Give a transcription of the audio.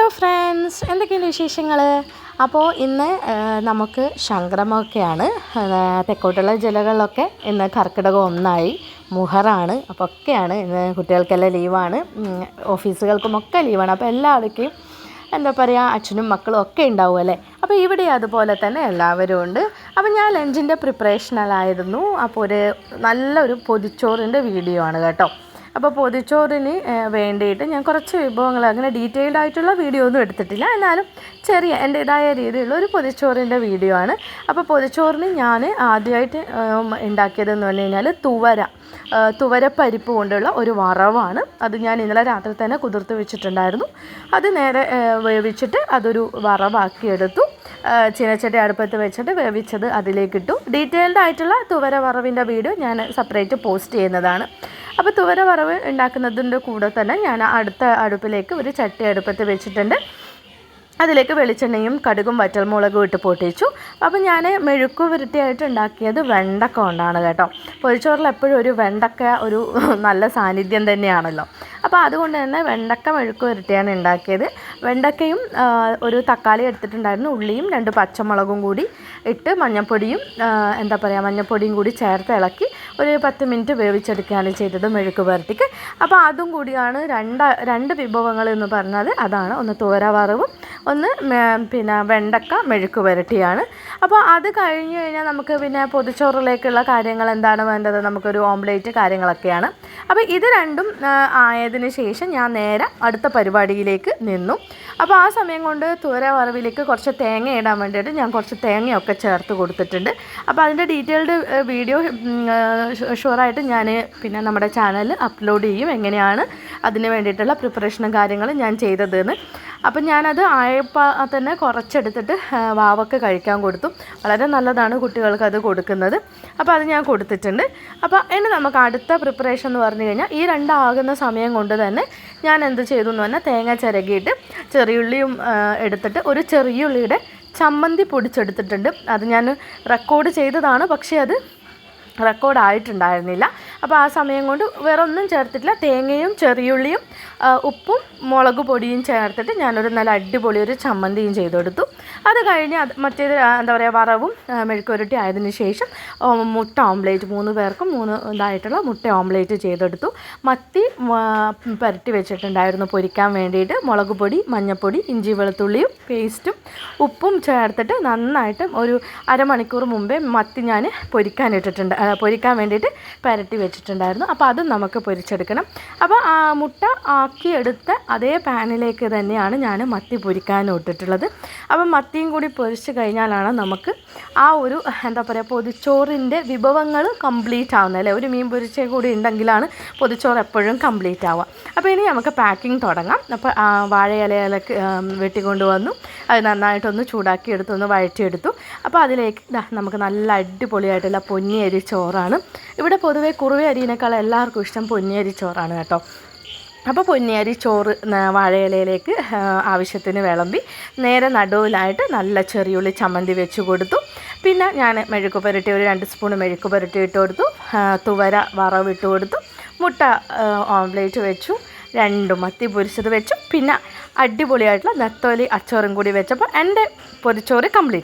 Hello friends എന്തൊക്കെയാണ് വിശേഷങ്ങൾ അപ്പോൾ ഇന്ന് നമുക്ക് സംക്രമമൊക്കെയാണ് ആ, തെക്കോട്ടുള്ള ജില്ലകളിലൊക്കെ ഇന്ന് കർക്കിടകം ഒന്നായി. മുഹറാണ് അപ്പോൾ ഒക്കെയാണ് ഇന്ന് കുട്ടികൾക്കെല്ലാം ലീവാണ്. ഓഫീസുകൾക്കും ഒക്കെ ലീവാണ്. അപ്പോൾ എല്ലാവർക്കും എന്താ പറയുക അച്ഛനും മക്കളും ഒക്കെ ഉണ്ടാവും അല്ലേ? അപ്പോൾ ഇവിടെ അതുപോലെ തന്നെ എല്ലാവരും ഉണ്ട്. അപ്പോൾ ഞാൻ ലഞ്ചിന്റെ പ്രിപ്പറേഷനിലായിരുന്നു അപ്പോൾ ഒരു നല്ലൊരു പൊതിച്ചോറിന്റെ വീഡിയോ ആണ് കേട്ടോ. അപ്പോൾ പൊതിച്ചോറിന് വേണ്ടിയിട്ട് ഞാൻ കുറച്ച് വിഭവങ്ങൾ അങ്ങനെ ഡീറ്റെയിൽഡ് ആയിട്ടുള്ള വീഡിയോ ഒന്നും എടുത്തിട്ടില്ല. എന്നാലും ചെറിയ എന്റേതായ രീതിയിലുള്ള ഒരു പൊതിച്ചോറിന്റെ വീഡിയോ ആണ്. അപ്പോൾ പൊതിച്ചോറിന് ഞാൻ ആദ്യമായിട്ട് ഉണ്ടാക്കിയതെന്ന് പറഞ്ഞു കഴിഞ്ഞാൽ തുവര. തുവരപ്പരിപ്പ് കൊണ്ടുള്ള ഒരു വറവാണ്. അത് ഞാൻ ഇന്നലെ രാത്രി തന്നെ കുതിർത്ത് വെച്ചിട്ടുണ്ടായിരുന്നു. അത് നേരെ വേവിച്ചിട്ട് അതൊരു വറവാക്കിയെടുത്തു ചീനച്ചട്ടി അടുപ്പത്ത് വെച്ചിട്ട് വേവിച്ചത് അതിലേക്കിട്ടു. ഡീറ്റെയിൽഡ് ആയിട്ടുള്ള തുവര വറവിന്റെ വീഡിയോ ഞാൻ സെപ്പറേറ്റ് പോസ്റ്റ് ചെയ്യുന്നതാണ്. അപ്പോൾ തുവര വറവ് ഉണ്ടാക്കുന്നതിന്റെ കൂടെ തന്നെ ഞാൻ അടുത്ത അടുപ്പിലേക്ക് ഒരു ചട്ടി അടുപ്പത്ത് വെച്ചിട്ടുണ്ട്. അതിലേക്ക് വെളിച്ചെണ്ണയും കടുകും വറ്റൽമുളകും ഇട്ട് പൊട്ടിച്ചു. അപ്പോൾ ഞാൻ മെഴുക്കു പുരട്ടിയായിട്ട് ഉണ്ടാക്കിയത് വെണ്ടക്ക കൊണ്ടാണ് കേട്ടോ. പൊരിച്ചോറിൽ എപ്പോഴും ഒരു വെണ്ടക്ക ഒരു നല്ല സാന്നിധ്യം തന്നെയാണല്ലോ. അപ്പോൾ അതുകൊണ്ട് തന്നെ വെണ്ടക്ക മെഴുക്ക് വരട്ടിയാണ് ഉണ്ടാക്കിയത്. വെണ്ടക്കയും ഒരു തക്കാളി എടുത്തിട്ടുണ്ടായിരുന്നു. ഉള്ളിയും രണ്ട് പച്ചമുളകും കൂടി ഇട്ട് മഞ്ഞൾപ്പൊടിയും എന്താ പറയുക മഞ്ഞൾപ്പൊടിയും കൂടി ചേർത്ത് ഇളക്കി ഒരു പത്ത് മിനിറ്റ് വേവിച്ചെടുക്കുകയാണ് ചെയ്തത് മെഴുക്ക് പുരട്ടിക്ക്. അപ്പോൾ അതും കൂടിയാണ് രണ്ട് രണ്ട് വിഭവങ്ങൾ എന്ന് പറഞ്ഞാൽ അതാണ്. ഒന്ന് തോര വറവും ഒന്ന് പിന്നെ വെണ്ടക്ക മെഴുക്ക് പുരട്ടിയാണ്. അപ്പോൾ അത് കഴിഞ്ഞ് കഴിഞ്ഞാൽ നമുക്ക് പിന്നെ പൊതിച്ചോറിലേക്കുള്ള കാര്യങ്ങൾ എന്താണ് വേണ്ടത്? നമുക്കൊരു ഓംലേറ്റ് കാര്യങ്ങളൊക്കെയാണ്. അപ്പോൾ ഇത് രണ്ടും ആയതിനു ശേഷം ഞാൻ നേരെ അടുത്ത പരിപാടിയിലേക്ക് നിന്നു. അപ്പോൾ ആ സമയം കൊണ്ട് തുവര വറവിലേക്ക് കുറച്ച് തേങ്ങ ഇടാൻ വേണ്ടിയിട്ട് ഞാൻ കുറച്ച് തേങ്ങയൊക്കെ ചേർത്ത് കൊടുത്തിട്ടുണ്ട്. അപ്പോൾ അതിന്റെ ഡീറ്റെയിൽഡ് വീഡിയോ ഷുവറായിട്ട് ഞാൻ പിന്നെ നമ്മുടെ ചാനൽ അപ്ലോഡ് ചെയ്യും എങ്ങനെയാണ് അതിന് വേണ്ടിയിട്ടുള്ള പ്രിപ്പറേഷനും കാര്യങ്ങളും ഞാൻ ചെയ്തതെന്ന്. അപ്പം ഞാനത് ആയപ്പോൾ തന്നെ കുറച്ചെടുത്തിട്ട് വാവൊക്കെ കഴിക്കാൻ കൊടുത്തു. വളരെ നല്ലതാണ് കുട്ടികൾക്ക് അത് കൊടുക്കുന്നത്. അപ്പോൾ അത് ഞാൻ കൊടുത്തിട്ടുണ്ട്. അപ്പോൾ ഇനി നമുക്ക് അടുത്ത പ്രിപ്പറേഷൻ എന്ന് പറഞ്ഞു കഴിഞ്ഞാൽ ഈ രണ്ടാകുന്ന സമയം കൊണ്ട് തന്നെ ഞാൻ എന്ത് ചെയ്തു എന്ന് പറഞ്ഞാൽ തേങ്ങ ചിരകിയിട്ട് ചെറിയുള്ളിയും എടുത്തിട്ട് ഒരു ചെറിയുള്ളിയുടെ ചമ്മന്തി പൊടിച്ചെടുത്തിട്ടുണ്ട്. അത് ഞാൻ റെക്കോർഡ് ചെയ്തതാണ് പക്ഷേ അത് റെക്കോർഡായിട്ടുണ്ടായിരുന്നില്ല അപ്പോൾ ആ സമയം കൊണ്ട് വേറൊന്നും ചേർത്തിട്ടില്ല. തേങ്ങയും ചെറിയുള്ളിയും ഉപ്പും മുളക് പൊടിയും ചേർത്തിട്ട് ഞാനൊരു നല്ല അടിപൊളി ഒരു ചമ്മന്തിയും ചെയ്തെടുത്തു. അത് കഴിഞ്ഞ് അത് മറ്റേത് എന്താ പറയുക വറവും മെഴുക്കുരുട്ടി ആയതിനു ശേഷം മുട്ട ഓംലേറ്റ് മൂന്ന് പേർക്കും മൂന്ന് ഇതായിട്ടുള്ള മുട്ട ഓംലേറ്റ് ചെയ്തെടുത്തു. മത്തി പുരട്ടി വെച്ചിട്ടുണ്ടായിരുന്നു പൊരിക്കാൻ വേണ്ടിയിട്ട്. മുളക് പൊടി മഞ്ഞൾപ്പൊടി ഇഞ്ചി വെളുത്തുള്ളിയും പേസ്റ്റും ഉപ്പും ചേർത്തിട്ട് നന്നായിട്ട് ഒരു അരമണിക്കൂർ മുമ്പേ മത്തി ഞാൻ പൊരിക്കാൻ ഇട്ടിട്ടുണ്ട് പൊരിക്കാൻ വേണ്ടിയിട്ട് പുരട്ടി വെച്ചിട്ടുണ്ടായിരുന്നു. അപ്പോൾ അതും നമുക്ക് പൊരിച്ചെടുക്കണം. അപ്പോൾ മുട്ട ആക്കിയെടുത്ത അതേ പാനിലേക്ക് തന്നെയാണ് ഞാൻ മത്തി പൊരിക്കാനും ഇട്ടിട്ടുള്ളത്. അപ്പം മത്തിയും കൂടി പൊരിച്ച് കഴിഞ്ഞാലാണ് നമുക്ക് ആ ഒരു എന്താ പറയുക പൊതിച്ചോറിന്റെ വിഭവങ്ങൾ കംപ്ലീറ്റ് ആവുന്നത് അല്ലേ? ഒരു മീൻ പൊരിച്ച കൂടി ഉണ്ടെങ്കിലാണ് പൊതിച്ചോറ് എപ്പോഴും കംപ്ലീറ്റ് ആവുക. അപ്പോൾ ഇനി നമുക്ക് പാക്കിംഗ് തുടങ്ങാം. അപ്പോൾ വാഴയിലയിലൊക്കെ വെട്ടിക്കൊണ്ട് വന്നു അത് നന്നായിട്ടൊന്ന് ചൂടാക്കി എടുത്തു ഒന്ന് വഴറ്റിയെടുത്തു. അപ്പോൾ അതിലേക്ക് നമുക്ക് നല്ല അടിപൊളിയായിട്ടുള്ള പൊന്നിയരി ചോറാണ്. ഇവിടെ പൊതുവേ കുറുവ അരിയിനേക്കാൾ എല്ലാവർക്കും ഇഷ്ടം പൊന്നിയരി ചോറാണ് കേട്ടോ. അപ്പോൾ പൊന്നിയരി ചോറ് വാഴയിലയിലേക്ക് ആവശ്യത്തിന് വിളമ്പി നേരെ നടുവിലായിട്ട് നല്ല ചെറിയുള്ളി ചമ്മന്തി വെച്ച് കൊടുത്തു. പിന്നെ ഞാൻ മെഴുക്ക് പുരട്ടി ഒരു രണ്ട് സ്പൂൺ മെഴുക്ക് പുരട്ടി ഇട്ട് കൊടുത്തു. തുവര വറവിട്ട് കൊടുത്തു. മുട്ട ഓംലേറ്റ് വെച്ചു. രണ്ട് മത്തി പൊരിച്ചത് വെച്ചു. പിന്നെ അടിപൊളിയായിട്ടുള്ള നെത്തോലി അച്ചോറും കൂടി വെച്ചപ്പോൾ എന്റെ പൊരിച്ചോറ് കംപ്ലീറ്റ്.